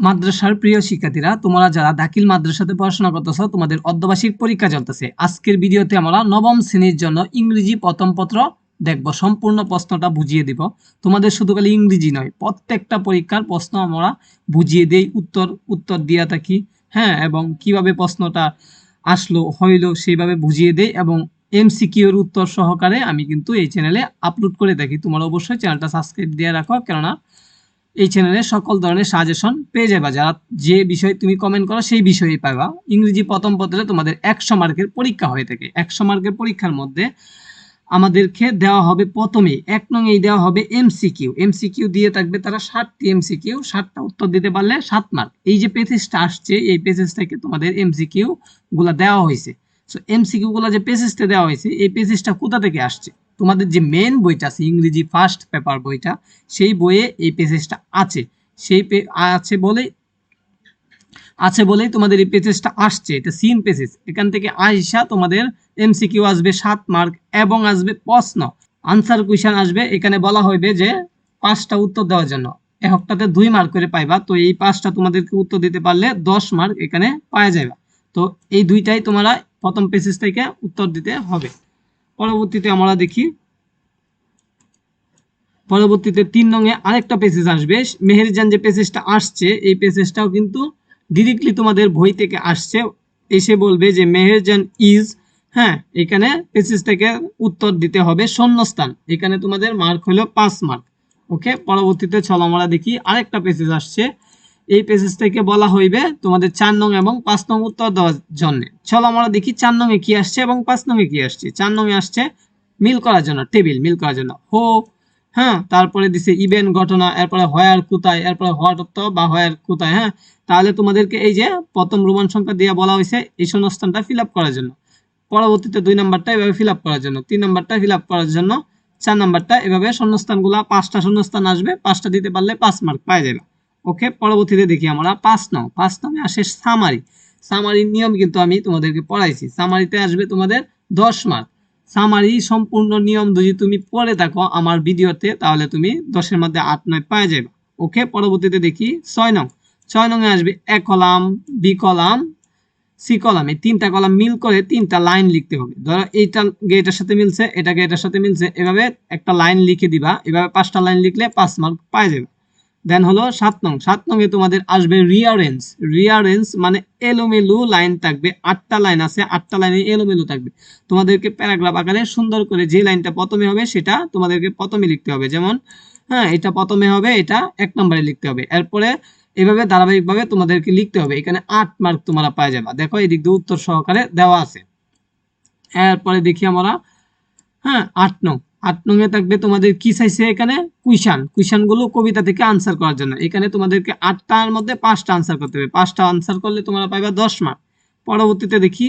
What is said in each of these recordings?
মাদ্রাসার প্রিয় শিক্ষার্থীরা, তোমরা যারা দাখিল মাদ্রাসাতে পড়াশোনা করতেছো, তোমাদের অর্ধবার্ষিক পরীক্ষা চলতেছে। আজকের ভিডিওতে আমরা নবম শ্রেণির জন্য ইংরেজি প্রথম পত্র দেখব। সম্পূর্ণ প্রশ্নটা বুঝিয়ে দিব। তোমাদের শুধু খালি ইংরেজি নয়, প্রত্যেকটা পরীক্ষার প্রশ্ন আমরা বুঝিয়ে দেই। উত্তর উত্তর দিয়া থাকি হ্যাঁ এবং কীভাবে প্রশ্নটা আসলো, হইল, সেইভাবে বুঝিয়ে দেই এবং এমসিকিউর উত্তর সহকারে আমি কিন্তু এই চ্যানেলে আপলোড করে থাকি। তোমরা অবশ্যই চ্যানেলটা সাবস্ক্রাইব দিয়ে রাখো, কেননা এই চ্যানেলে সকল ধরনের সাজেশন পেয়ে যাবা যারা যে বিষয়ে তুমি কমেন্ট করো, সেই বিষয়েই পাবা ইংরেজি প্রথম পত্রে তোমাদের একশো মার্কের পরীক্ষা হয়ে থাকে। একশো মার্কের পরীক্ষার মধ্যে আমাদেরকে দেওয়া হবে প্রথমে, এক নঙেই দেওয়া হবে এমসিকিউ এমসিকিউ দিয়ে থাকবে তারা ষাটটি এমসিকিউ ষাটটা উত্তর দিতে পারলে সাত মার্ক। এই যে পেজেসটা আসছে, এই পেজেস থেকে তোমাদের এমসিকিউ গুলা দেওয়া হয়েছে। সো এমসিকিউ গুলা যে পেজেসটা দেওয়া হয়েছে, এই পেজেসটা কোথা থেকে আসছে? তোমাদের যে মেন বইটা আছে, ইংরেজি ফার্স্ট পেপার বইটা, সেই বইয়ে এই পেজেসটা আছে। সেই আছে বলেই আছে বলেই তোমাদের এই পেজেসটা আসছে। এটা সিন পেজেস এখান থেকে আইসা তোমাদের এমসিকিউ আসবে সাত মার্ক এবং আসবে প্রশ্ন। আনসার কুইশন আসবে। এখানে বলা হইবে যে পাঁচটা উত্তর দেওয়ার জন্য। একটাতে দুই মার্ক করে পাইবা। তো এই পাঁচটা তোমাদেরকে উত্তর দিতে পারলে দশ মার্ক এখানে পাওয়া যাবে তো এই দুইটাই তোমরা প্রথম পেজেস থেকে উত্তর দিতে হবে। পরবর্তীতে আমরা দেখি। পরবর্তীতে তিন নঙে আরেকটা পেসেজ আসবে। মেহেরজান যে পেসেজটা আসছে, এই পেসেজটাও কিন্তু ডিরেক্টলি তোমাদের বই থেকে আসছে। এসে বলবে যে মেহেরজান ইজ হ্যাঁ এখানে থেকে উত্তর দিতে হবে শূন্যস্থান। এখানে তোমাদের মার্ক হলো পাঁচ মার্ক ওকে পরবর্তীতে চলো আমরা দেখি আরেকটা পেসেজ আসছে। এই পেজেস থেকে বলা হইবে তোমাদের চার নং এবং পাঁচ নং উত্তর দেওয়ার জন্য। চলো আমরা দেখি চার নং এ কি আসছে এবং পাঁচ নং এ কি আসছে। চার নং এ আসছে মিল করার জন্য, টেবিল মিল করার জন্য। হো হ্যাঁ তারপরে দিছে ইভেন্ট ঘটনা, এরপরে হয়ার কোথায়, এরপরে হওয়ার বা হয়ার কোথায় হ্যাঁ। তাহলে তোমাদেরকে এই যে প্রথম রোমান সংখ্যা দিয়ে বলা হয়েছে এই শূন্যস্থানটা ফিল করার জন্য। পরবর্তীতে দুই নাম্বারটা এভাবে ফিল করার জন্য, তিন নাম্বারটা ফিল করার জন্য, চার নাম্বারটা এভাবে শূন্যস্থানগুলা পাঁচটা শূন্যস্থান আসবে, পাঁচটা দিতে পারলে পাঁচ মার্ক পাওয়া যাবে। ওকে? পরবর্তীতে দেখি আমরা পাঁচ নং। পাঁচ নংয়ে আসে সামারি সামারির নিয়ম কিন্তু আমি তোমাদেরকে পড়াইছি। সামারিতে আসবে তোমাদের দশ মার্ক সামারি সম্পূর্ণ নিয়ম যদি তুমি পড়ে থাকো আমার ভিডিওতে, তাহলে তুমি দশের মধ্যে আট, নয় পাওয়া যাবে। ওকে? পরবর্তীতে দেখি ছয় নং। ছয় নং এ আসবে A column, B column, C column. তিনটা কলাম মিল করে তিনটা লাইন লিখতে হবে। ধরো এইটা এটার সাথে মিলছে এটাকে এটার সাথে মিলছে, এভাবে একটা লাইন লিখে দিবা। এভাবে পাঁচটা লাইন লিখলে পাঁচ মার্ক পাওয়া যাবে। দেন হলো সাত নং। সাত নং এ তোমাদের আসবে রিয়ারেন্স রিয়ারেন্স মানে এলোমেলো লাইন থাকবে। আটটা লাইন আছে, আটটা লাইনে এলোমেলো থাকবে। তোমাদেরকে প্যারাগ্রাফ আকারে সুন্দর করে যে লাইনটা প্রথমে হবে, সেটা তোমাদেরকে প্রথমে লিখতে হবে। যেমন হ্যাঁ এটা প্রথমে হবে, এটা এক নম্বরে লিখতে হবে। এরপরে এভাবে ধারাবাহিকভাবে তোমাদেরকে লিখতে হবে। এখানে আট মার্ক তোমরা পাওয়া যাবে। দেখো এই দিক দিয়ে উত্তর সহকারে দেওয়া আছে। এরপরে দেখি আমরা হ্যাঁ আট নং। আট নং এ থাকবে তোমাদের কি চাইছে এখানে? কুইশান। কুইশানগুলো কবিতা থেকে আনসার করার জন্য। এখানে তোমাদেরকে আটটার মধ্যে পাঁচটা আনসার করতে হবে। পাঁচটা আনসার করলে তোমরা পাইবা দশ মার্ক পরবর্তীতে দেখি।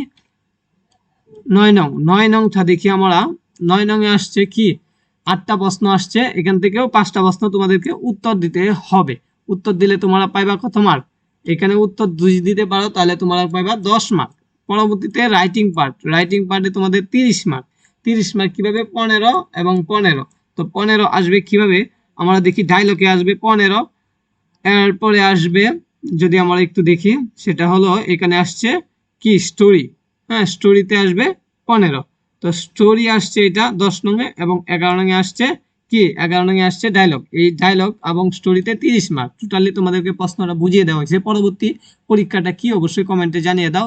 নয় নং। নয় নংটা দেখি আমরা। নয় নং এ আসছে কি? আটটা প্রশ্ন আসছে। এখান থেকেও পাঁচটা প্রশ্ন তোমাদেরকে উত্তর দিতে হবে। উত্তর দিলে তোমরা পাইবা কত মার্ক এখানে উত্তর দুই দিতে পারো তাহলে তোমরা পাইবা দশ মার্ক পরবর্তীতে রাইটিং পার্ট রাইটিং পার্টে তোমাদের তিরিশ মার্ক তিরিশ মার্ক কীভাবে? পনেরো এবং পনেরো। তো পনেরো আসবে কীভাবে? আমরা দেখি ডায়লগে আসবে পনেরো। এরপরে আসবে, যদি আমরা একটু দেখি, সেটা হলো এখানে আসছে কি? স্টোরি। হ্যাঁ স্টোরিতে আসবে পনেরো। তো স্টোরি আসছে এটা দশ নঙে এবং এগারো নঙে আসছে কি? এগারো নঙে আসছে ডায়লগ। এই ডায়লগ এবং স্টোরিতে তিরিশ মার্ক। টোটালি তোমাদেরকে প্রশ্নটা বুঝিয়ে দেওয়া হয়েছে। পরবর্তী পরীক্ষাটা কি? অবশ্যই কমেন্টে জানিয়ে দাও।